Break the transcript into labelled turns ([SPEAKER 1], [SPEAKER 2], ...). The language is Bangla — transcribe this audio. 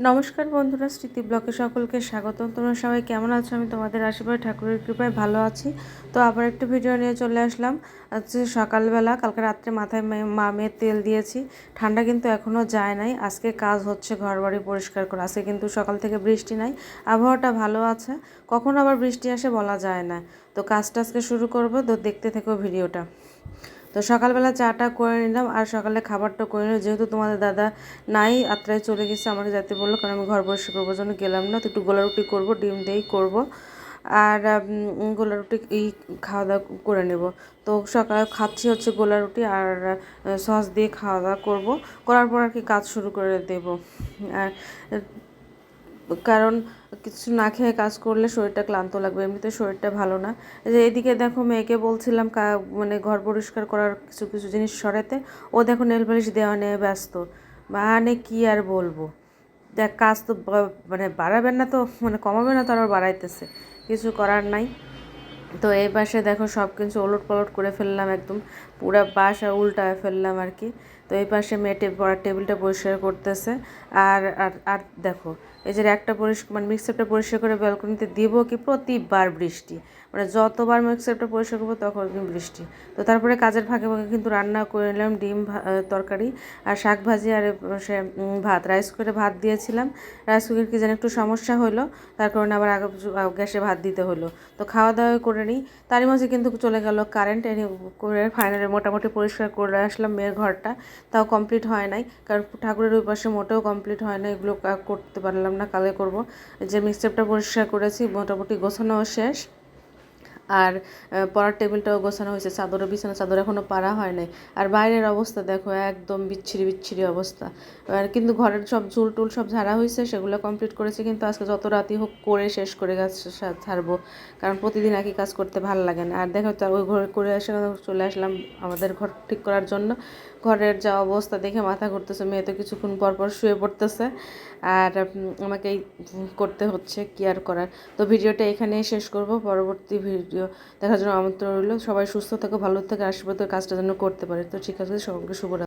[SPEAKER 1] নমস্কার বন্ধুরা, স্মৃতি ব্লকে সকলকে স্বাগত তোমরা সবাই কেমন আছো? আমি তোমাদের আশীর্বাদ, ঠাকুরের কৃপায় ভালো আছি। তো আবার একটু ভিডিও নিয়ে চলে আসলাম। আজকে সকালবেলা, কালকে রাত্রে মাথায় মে- মা মেয়ের তেল দিয়েছি। ঠান্ডা কিন্তু এখনও যায় নাই। আজকে কাজ হচ্ছে ঘর বাড়ি পরিষ্কার করা। আজকে কিন্তু সকাল থেকে বৃষ্টি নাই। আবহাওয়াটা ভালো আছে। কখন আবার বৃষ্টি আসে বলা যায় না। তো কাজটা আজকে শুরু করব। তো দেখতে থেকো ভিডিওটা। তো সকালবেলা চাটা করে নিলাম আর সকালে খাবারটা করে নিলাম। যেহেতু তোমাদের দাদা নাই আত্রায় চলে গেছে আমাকে যেতে বলল, কারণ আমি ঘর বসে করব জন্য গেলাম না, তো একটু গোলা রুটি করব, ডিম দিয়েই করব। আর গোলা রুটি এই খাওয়া দাওয়া করে নেব। তো সকালে খাচ্ছি হচ্ছে গোলা রুটি আর সস দিয়ে খাওয়া দাওয়া করব। করার পর আর কি কাজ শুরু করে দেব। আর কারণ কিছু না খেয়ে কাজ করলে শরীরটা ক্লান্ত লাগবে, এমনিতে শরীরটা ভালো না। যে এদিকে দেখো মেয়েকে বলছিলাম মানে ঘর পরিষ্কার করার কিছু কিছু জিনিস সরাতে, ও দেখো নেল পালিশ দেওয়া নিয়ে ব্যস্ত। মানে কি আর বলব? দেখ, কাজ তো মানে বাড়াবেন না তো মানে কমাবে না তো, আবার বাড়াইতেছে। কিছু করার নাই। তো এই পাশে দেখো সব কিছু ওলট পালট করে ফেললাম একদম। পুরা বাসা উল্টায় ফেললাম আর কি। তো এই পাশে মেটে পড়ার টেবিলটা পরিষ্কার করতেছে। আর আর আর দেখো, এই যে একটা পরিষ্কার মানে মিক্সারটা পরিষ্কার করে ব্যালকনিতে দিব কি প্রতিবার বৃষ্টি। মানে যতবার মিক্সারটা পরিষ্কার করব তখন বৃষ্টি। তো তারপরে কাজের ফাঁকে ফাঁকে কিন্তু রান্না করে নিলাম ডিম তরকারি আর শাক ভাজি আর সে ভাত। রাইস করে ভাত দিয়েছিলাম। রাইস কুকার কি যেন একটু সমস্যা হলো, তার কারণে আবার আগে গ্যাসে ভাত দিতে হলো। তো খাওয়া দাওয়া করে নিই। তারই মাঝে কিন্তু চলে গেল কারেন্ট। এনে, করে ফাইনালি মোটামুটি পরিষ্কার করে আসলাম মেয়ের ঘরটা। তাও কমপ্লিট হয় নাই। কারণ ঠাকুরের ওই পাশে মোটেও কমপ্লিট হয় না, এগুলো করতে পারলাম না, কালে করব। যে মিক্সচারটা পরিষ্কার করেছি, মোটামুটি গোছানো শেষ। আর পড়ার টেবিলটাও গোছানো হয়েছে চাদরও বিছানা চাদর এখনও পারা হয় নাই। আর বাইরের অবস্থা দেখো একদম বিচ্ছিরি বিচ্ছিরি অবস্থা। আর কিন্তু ঘরের সব চুল টুল সব ঝাড়া হয়েছে সেগুলো কমপ্লিট করেছে কিন্তু আজকে যত রাতি হোক করে শেষ করে গাছ ছাড়বো কারণ প্রতিদিন একই কাজ করতে ভালো লাগে না। আর দেখো তো ওই ঘরে করে এসে চলে আসলাম আমাদের ঘর ঠিক করার জন্য। ঘরের যা অবস্থা দেখে মাথা ঘুরতেছে মেয়ে তো কিছুক্ষণ পর পর শুয়ে পড়তেছে। আর উম, আমাকে এই উম, করতে হচ্ছে কি আর করার। তো ভিডিওটা এখানেই শেষ করব পরবর্তী ভিডিও দেখার জন্য আমন্ত্রণ রইল। সবাই সুস্থ থাকো, ভালো থাকো, আশীর্বাদ কাজটা যেন করতে পারে। তো ঠিক আছে সকলকে শুভরাত্রি।